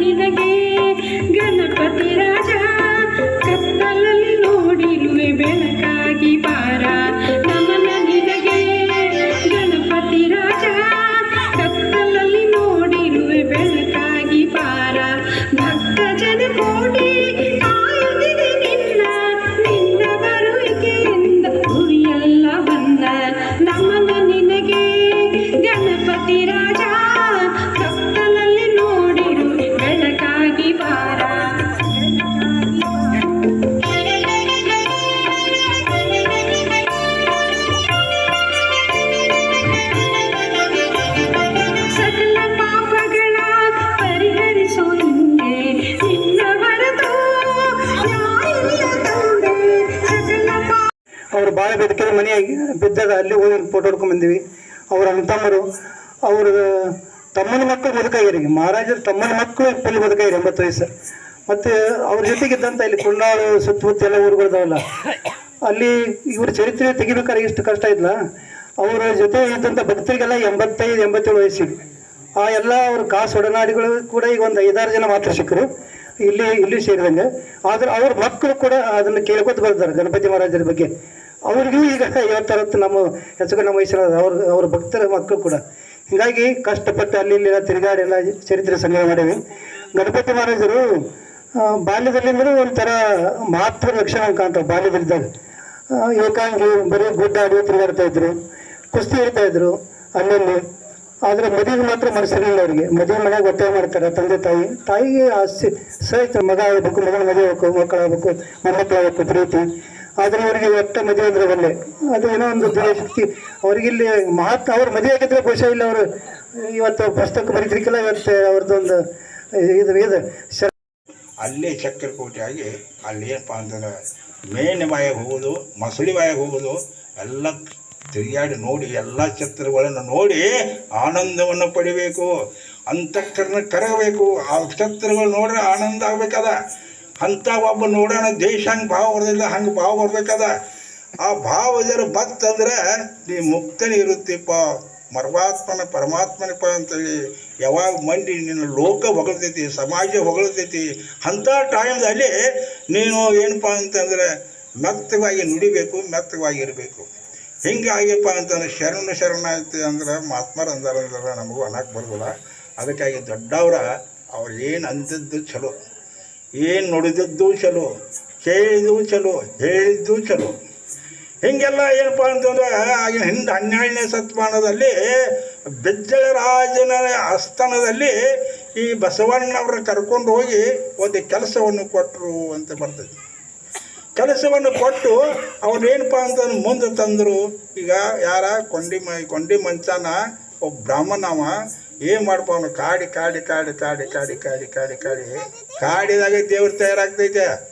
ನಿನಗೆ ಗಣಪತಿ ರಾಜ ಕತ್ತಲಲ್ಲಿ ನೋಡಿರುವೆ ಬೆಳಕಾಗಿ ಬಾ. ಭಾಳ ಬೆದಕಿದ ಮನೆಯಾಗಿ ಬಿದ್ದಾಗ ಅಲ್ಲಿ ಹೋಗಿ ಫೋಟೋ ಹೊಡ್ಕೊಂಡ್ ಬಂದೀವಿ ಅವ್ರ ಅಣ್ಣತಮ್ಮರು ಅವ್ರ ತಮ್ಮನ ಮಕ್ಕಳು ಬದುಕಾಗ್ಯಾರ ಈಗ. ಮಹಾರಾಜರ ತಮ್ಮನ ಮಕ್ಕಳು ಇಪ್ಪಲ್ಲಿ ಬದುಕಾಗ್ಯಾರ ಎಂಬತ್ತು ವಯಸ್ಸು. ಮತ್ತು ಅವ್ರ ಜೊತೆಗಿದ್ದಂಥ ಇಲ್ಲಿ ಕುಂಡಾಳು, ಸುತ್ತಮುತ್ತ ಎಲ್ಲ ಊರುಗಳಿದಾವಲ್ಲ, ಅಲ್ಲಿ ಇವ್ರ ಚರಿತ್ರೆ ತೆಗಿಬೇಕಾದ್ರೆ ಇಷ್ಟು ಕಷ್ಟ ಇದ್ಲ? ಅವರ ಜೊತೆ ಇದ್ದಂಥ ಭಕ್ತರಿಗೆಲ್ಲ ಎಂಬತ್ತೈದು, ಎಂಬತ್ತೇಳು ವಯಸ್ಸಿಗೆ ಆ ಎಲ್ಲ ಅವ್ರ ಕಾಸು ಒಡನಾಡಿಗಳು ಕೂಡ ಈಗ ಒಂದು ಐದಾರು ಜನ ಮಾತ್ರ ಸಿಕ್ಕರು. ಇಲ್ಲಿ ಇಲ್ಲಿ ಸೇರಿದಂಗೆ. ಆದ್ರೆ ಅವ್ರ ಮಕ್ಕಳು ಕೂಡ ಅದನ್ನು ಕೇಳ್ಕೊತ ಬರ್ತಾರೆ ಗಣಪತಿ ಮಹಾರಾಜರ ಬಗ್ಗೆ. ಅವ್ರಿಗೂ ಈಗ ಐವತ್ತರತ್ತು ನಮ್ಮ ಹೆಸರು ನಮ್ಮ ವಯಸ್ಸಿನ ಅವ್ರ ಅವ್ರ ಭಕ್ತರ ಮಕ್ಕಳು ಕೂಡ. ಹೀಗಾಗಿ ಕಷ್ಟಪಟ್ಟು ಅಲ್ಲಿ ಇಲ್ಲಿ ತಿರುಗಾಡಿ ಎಲ್ಲ ಚರಿತ್ರೆ ಸಂಗ್ರಹ ಮಾಡೀವಿ ಗಣಪತಿ ಮಹಾರಾಜರು ಬಾಲ್ಯದಲ್ಲಿಂದಲೂ ಒಂಥರ ಮಹತ್ವ ಲಕ್ಷಣ ಕಾಣ್ತಾವೆ ಬಾಲ್ಯದಲ್ಲಿದ್ದಾಗ. ಏಕಾಂಗಿ, ಬರೀ ಗುಡ್ಡ ಆಡಿ ತಿರುಗಾಡ್ತಾ ಇದ್ರು, ಕುಸ್ತಿ ಇರ್ತಾ ಇದ್ರು ಅಲ್ಲಲ್ಲಿ. ಆದರೆ ಮದುವೆಗೆ ಮಾತ್ರ ಮನಸ್ಸಿರಲಿಲ್ಲ ಅವರಿಗೆ. ಮದುವೆ ಮನೆಯಾಗ ಒತ್ತಾಯ ಮಾಡ್ತಾರೆ ತಂದೆ, ತಾಯಿ. ತಾಯಿಗೆ ಆಸ್ತಿ ಸಹಿತ ಮಗ ಆಗಬೇಕು, ಮಗನ ಮದುವೆ ಆಗಬೇಕು, ಮಕ್ಕಳಾಗಬೇಕು, ಮೊಮ್ಮಕ್ಕಳಾಗಬೇಕು ಪ್ರೀತಿ. ಆದ್ರೆ ಅವರಿಗೆ ಒಟ್ಟ ಮದುವೆ ಅಂದ್ರೆ ಅದು ಏನೋ ಒಂದು ಶಕ್ತಿ. ಅವ್ರಿಗೆ ಇಲ್ಲಿ ಮಹತ್ ಅವ್ರ ಮದುವೆ ಆಗಿದ್ರೆ ಬಹುಶಃ ಇಲ್ಲ ಅವರು ಇವತ್ತು ಪುಸ್ತಕ ಬರೀತಿರ್ಕಿಲ್ಲ ಇವತ್ತು ಅವ್ರದ್ದೊಂದು ಇದು ಇದು. ಅಲ್ಲೇ ಚಕ್ರಕೋಟಿಯಾಗಿ ಅಲ್ಲಿ ಏನಪ್ಪ ಅಂತಂದ್ರೆ ಮೇನ್ ಬಾಯಾಗ ಹೋಗೋದು, ಮಸಳಿ ಬಾಯಾಗ ಹೋಗೋದು, ಎಲ್ಲ ತಿರುಗಾಡಿ ನೋಡಿ, ಎಲ್ಲ ಛತ್ರಗಳನ್ನು ನೋಡಿ ಆನಂದವನ್ನು ಪಡಿಬೇಕು. ಅಂತಃಕರಣ ಕರಗಬೇಕು. ಆ ಛತ್ರಗಳು ನೋಡ್ರೆ ಆನಂದ ಆಗ್ಬೇಕದ. ಅಂಥ ಒಬ್ಬ ನೋಡೋಣ, ದೇಶ ಹಂಗೆ ಭಾವ ಬರ್ದಿಲ್ಲ, ಹಂಗೆ ಭಾವ ಬರ್ಬೇಕದ? ಆ ಭಾವ ಜರ ಬತ್ತಂದ್ರೆ ನೀ ಮುಕ್ತನೇ ಇರುತ್ತೆಪ್ಪ, ಮರ್ಮಾತ್ಮನ ಪರಮಾತ್ಮನಪ್ಪ ಅಂತೇಳಿ ಯಾವಾಗ ಮಂಡಿ ನಿನ್ನ ಲೋಕ ಹೊಗಳ್ತೈತಿ, ಸಮಾಜ ಹೊಗಳ್ತೈತಿ, ಅಂಥ ಟೈಮ್ದಲ್ಲಿ ನೀನು ಏನಪ್ಪ ಅಂತಂದರೆ ಮೆತ್ತವಾಗಿ ನುಡಿಬೇಕು, ಮೆತ್ತವಾಗಿ ಇರಬೇಕು. ಹಿಂಗಾಗಿಪ್ಪ ಅಂತಂದ್ರೆ ಶರಣ ಶರಣ ಆಯ್ತು ಅಂದ್ರೆ ಮಹಾತ್ಮರು ಅಂದಾರ ನಮಗೂ ಅನ್ನಕ್ಕೆ ಬರೋದಿಲ್ಲ. ಅದಕ್ಕಾಗಿ ದೊಡ್ಡವರ ಅವ್ರು ಏನು ಅಂದದ್ದು ಚಲೋ. ಏನು ನುಡಿದದ್ದು ಚಲೋ, ಕೇಳಿದ್ದು ಚಲೋ, ಹೇಳಿದ್ದು ಚಲೋ. ಹಿಂಗೆಲ್ಲ ಏನಪ್ಪ ಅಂತಂದ್ರೆ, ಆಗಿನ ಹಿಂದೆ ಹನ್ನೆರಡನೇ ಶತಮಾನದಲ್ಲಿ ಬೆಜ್ಜಳ ರಾಜನ ಆಸ್ಥಾನದಲ್ಲಿ ಈ ಬಸವಣ್ಣವ್ರ ಕರ್ಕೊಂಡು ಹೋಗಿ ಒಂದು ಕೆಲಸವನ್ನು ಕೊಟ್ಟರು ಅಂತ ಬರ್ತದೆ. ಕೆಲಸವನ್ನು ಕೊಟ್ಟು ಅವ್ರು ಏನಪ್ಪ ಅಂತಂದ್ರೆ ಮುಂದೆ ತಂದರು, ಈಗ ಯಾರ ಕೊಂಡಿ ಮ ಕೊಂಡಿ ಮಂಚನ ಒಬ್ಬ ಬ್ರಾಹ್ಮಣವ ಏನು ಮಾಡಪ್ಪ ಅವನು? ಕಾಡಿ ಕಾಡಿ ಕಾಡಿ ಕಾಡಿ ಕಾಡಿ ಕಾಡಿ ಕಾಡಿ ಕಾಡಿ. ಕಾಡಿದಾಗ ದೇವ್ರು ತಯಾರಾಗ್ತೈತೆ.